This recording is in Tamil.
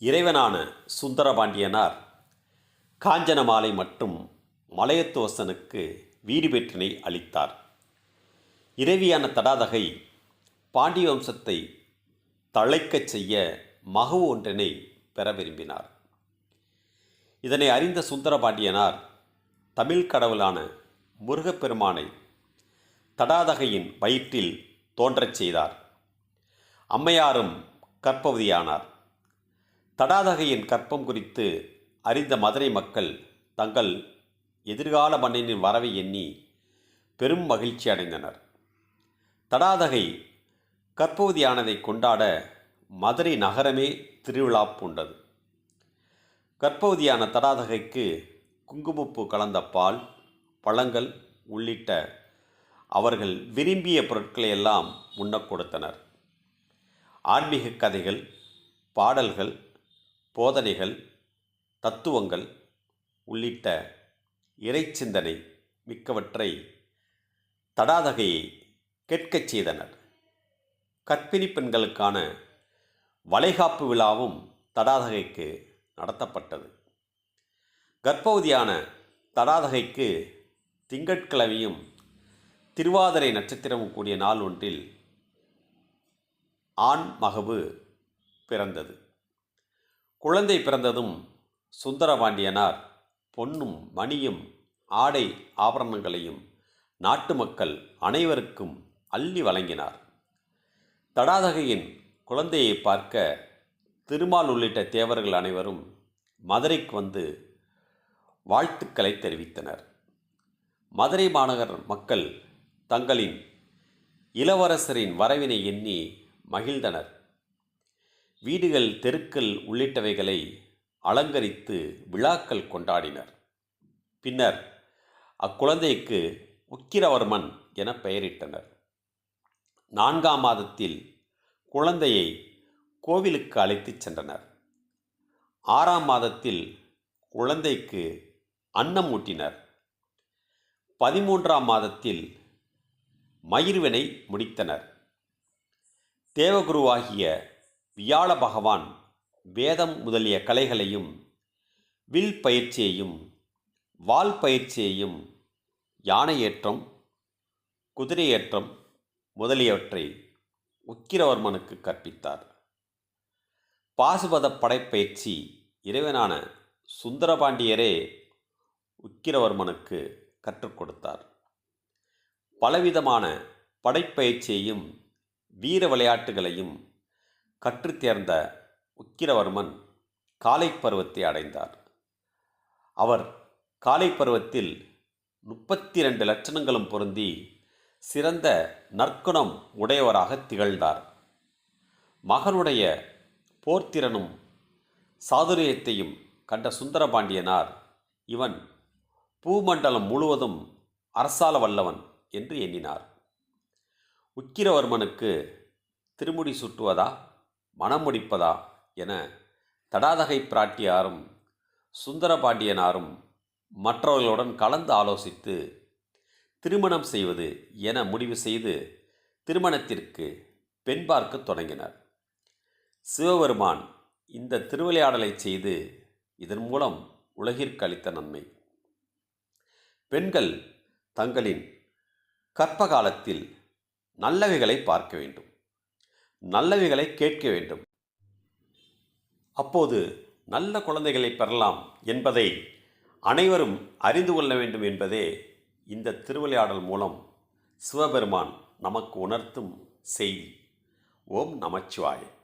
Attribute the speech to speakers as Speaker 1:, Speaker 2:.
Speaker 1: இறைவனான சுந்தரபாண்டியனார் காஞ்சனமாலை மற்றும் மலையத்துவசனுக்கு வீடு பெற்றினை அளித்தார். இறைவியான தடாதகை பாண்டிய வம்சத்தை தழைக்கச் செய்ய மகவு ஒன்றினை பெற விரும்பினார். இதனை அறிந்த சுந்தரபாண்டியனார் தமிழ் கடவுளான முருகப்பெருமானை தடாதகையின் வயிற்றில் தோன்றச் செய்தார். அம்மையாரும் கற்பவதியானார். தடாதகையின் கற்பம் குறித்து அறிந்த மதுரை மக்கள் தங்கள் எதிர்கால மன்னனின் வரவை எண்ணி பெரும் மகிழ்ச்சி அடைந்தனர். தடாதகை கற்பவதியானதை கொண்டாட மதுரை நகரமே திருவிழா பூண்டது கற்பவதியான தடாதகைக்கு குங்குமப்பூ கலந்த பால் பழங்கள் உள்ளிட்ட அவர்கள் விரும்பிய பொருட்களை எல்லாம் உண்ணக் கொடுத்தனர். ஆன்மீக கதைகள் பாடல்கள் போதனைகள் தத்துவங்கள் உள்ளிட்ட இறைச்சிந்தனை மிக்கவற்றை தடாதகையை கேட்கச் செய்தனர். கற்பிணி பெண்களுக்கான வளைகாப்பு விழாவும் தடாதகைக்கு நடத்தப்பட்டது. கர்ப்பவதியான தடாதகைக்கு திங்கட்கிழமையும் திருவாதிரை நட்சத்திரமும் கூடிய நாள் ஒன்றில் ஆண் மகவு பிறந்தது. குழந்தை பிறந்ததும் சுந்தரபாண்டியனார் பொன்னும் மணியும் ஆடை ஆபரணங்களையும் நாட்டு மக்கள் அனைவருக்கும் அள்ளி வழங்கினார். தடாதகையின் குழந்தையை பார்க்க திருமால் உள்ளிட்ட தேவர்கள் அனைவரும் மதுரைக்கு வந்து வாழ்த்துக்களை தெரிவித்தனர். மதுரை மாநகர் மக்கள் தங்களின் இளவரசரின் வரவினை எண்ணி மகிழ்ந்தனர். வீடுகள் தெருக்கள் உள்ளிட்டவைகளை அலங்கரித்து விழாக்கள் கொண்டாடினர். பின்னர் அக்குழந்தைக்கு உக்கிரவர்மன் என பெயரிட்டனர். நான்காம் மாதத்தில் குழந்தையை கோவிலுக்கு அழைத்துச் சென்றனர். ஆறாம் மாதத்தில் குழந்தைக்கு அன்னம் ஊட்டினர். பதிமூன்றாம் மாதத்தில் மயிர்வினை முடித்தனர். தேவகுருவாகிய வியாழ பகவான் வேதம் முதலிய கலைகளையும் வில் பயிற்சியையும் வால் பயிற்சியையும் யானையேற்றம் குதிரையேற்றம் முதலியவற்றை உக்கிரவர்மனுக்கு கற்பித்தார். பாசுபத படைப்பயிற்சி இறைவனான சுந்தரபாண்டியரே உக்கிரவர்மனுக்கு கற்றுக் கொடுத்தார் பலவிதமான படைப்பயிற்சியையும் வீர விளையாட்டுகளையும் கற்றுத்தேர்ந்த உக்கிரவர்மன் காலை பருவத்தை அடைந்தார். அவர் காலை பருவத்தில் முப்பத்தி ரெண்டு லட்சணங்களும் பொருந்தி சிறந்த நற்குணம் உடையவராக திகழ்ந்தார். மகனுடைய போர்த்திறனும் சாதுரியத்தையும் கண்ட சுந்தரபாண்டியனார் இவன் பூமண்டலம் முழுவதும் அரசால வல்லவன் என்று எண்ணினார். உக்கிரவர்மனுக்கு திருமுடி சுட்டுவதா? மனம் முடிப்பதா என தடாதகை பிராட்டியாரும் சுந்தரபாண்டியனாரும் மற்றவர்களுடன் கலந்து ஆலோசித்து திருமணம் செய்வது என முடிவு செய்து திருமணத்திற்கு பெண் பார்க்க தொடங்கினர். சிவபெருமான் இந்த திருவிளையாடலை செய்து இதன் மூலம் உலகிற்கு அளித்த நன்மை. பெண்கள் தங்களின் கற்ப காலத்தில் நல்லவைகளை பார்க்க வேண்டும். நல்லவைகளை கேட்க வேண்டும். அப்போது நல்ல குழந்தைகளை பெறலாம் என்பதை அனைவரும் அறிந்து கொள்ள வேண்டும் என்பதே இந்த திருவிளையாடல் மூலம் சிவபெருமான் நமக்கு உணர்த்தும் செய்தி. ஓம் நமச்சிவாயம்